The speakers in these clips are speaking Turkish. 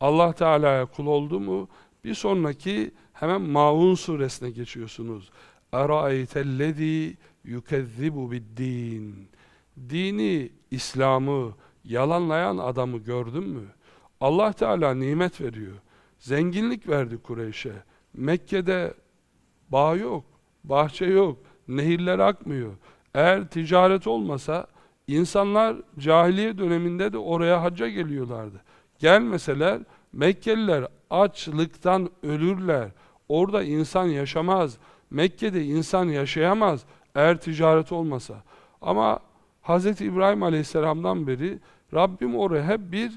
Allah Teala'ya kul oldu mu bir sonraki hemen Maun suresine geçiyorsunuz. Eraeytellezî yukezzibu biddin. Dini, İslam'ı yalanlayan adamı gördün mü? Allah Teala nimet veriyor. Zenginlik verdi Kureyş'e. Mekke'de bağ yok, bahçe yok, nehirler akmıyor. Eğer ticaret olmasa insanlar cahiliye döneminde de oraya hacca geliyorlardı. Gelmeseler Mekkeliler açlıktan ölürler. Orada insan yaşamaz. Mekke'de insan yaşayamaz eğer ticaret olmasa. Ama Hz. İbrahim Aleyhisselam'dan beri Rabbim oraya hep bir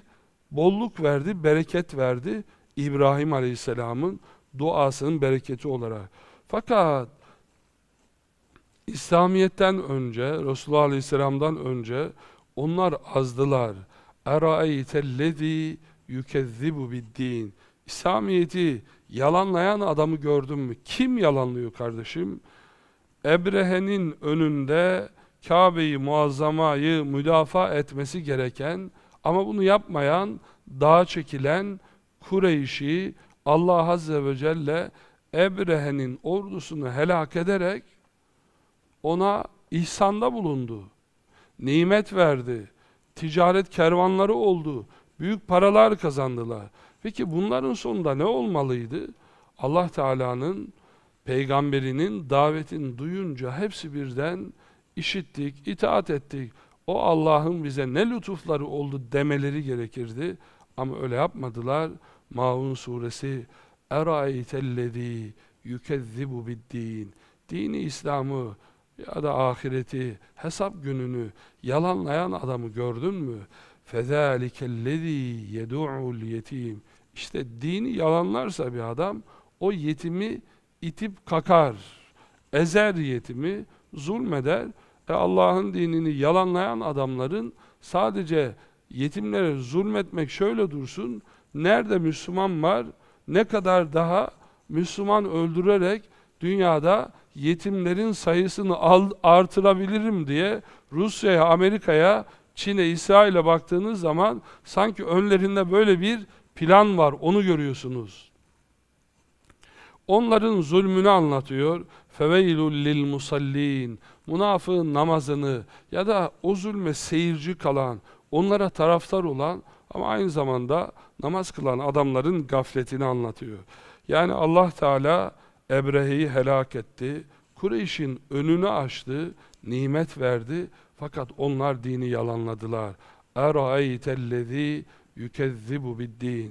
bolluk verdi, bereket verdi. İbrahim Aleyhisselam'ın duasının bereketi olarak. Fakat İslamiyet'ten önce, Resulullah Aleyhisselam'dan önce onlar azdılar. اَرَأَيْتَ yükezzibu biddin. İslamiyet'i yalanlayan adamı gördün mü? Kim yalanlıyor kardeşim? Ebrehe'nin önünde Kabe'yi muazzamayı müdafaa etmesi gereken ama bunu yapmayan, dağa çekilen Kureyş'i Allah Azze ve Celle Ebrehe'nin ordusunu helak ederek ona ihsanda bulundu. Nimet verdi. Ticaret kervanları oldu. Büyük paralar kazandılar. Peki bunların sonunda ne olmalıydı? Allah Teala'nın peygamberinin davetini duyunca hepsi birden işittik, itaat ettik. O Allah'ın bize ne lütufları oldu demeleri gerekirdi. Ama öyle yapmadılar. Maun suresi Eraeytellezî yükezzibu biddin. Dini İslam'ı ya da ahireti, hesap gününü yalanlayan adamı gördün mü? فَذَٰلِكَ الَّذ۪ي يَدُعُ الْيَت۪يمِ İşte dini yalanlarsa bir adam, o yetimi itip kakar, ezer yetimi, zulmeder. E Allah'ın dinini yalanlayan adamların sadece yetimlere zulmetmek şöyle dursun, nerede Müslüman var, ne kadar daha Müslüman öldürerek dünyada yetimlerin sayısını artırabilirim diye Rusya'ya, Amerika'ya, Çin'e, İsrail'e baktığınız zaman sanki önlerinde böyle bir plan var. Onu görüyorsunuz. Onların zulmünü anlatıyor. Lil musallin. Münafığın namazını ya da o zulme seyirci kalan, onlara taraftar olan ama aynı zamanda namaz kılan adamların gafletini anlatıyor. Yani Allah Teala Ebrehe'yi helak etti. Kureyş'in önünü açtı, nimet verdi. Fakat onlar dini yalanladılar. اَرَأَيْتَ الَّذ۪ي يُكَذِّبُ بِالدِّينِ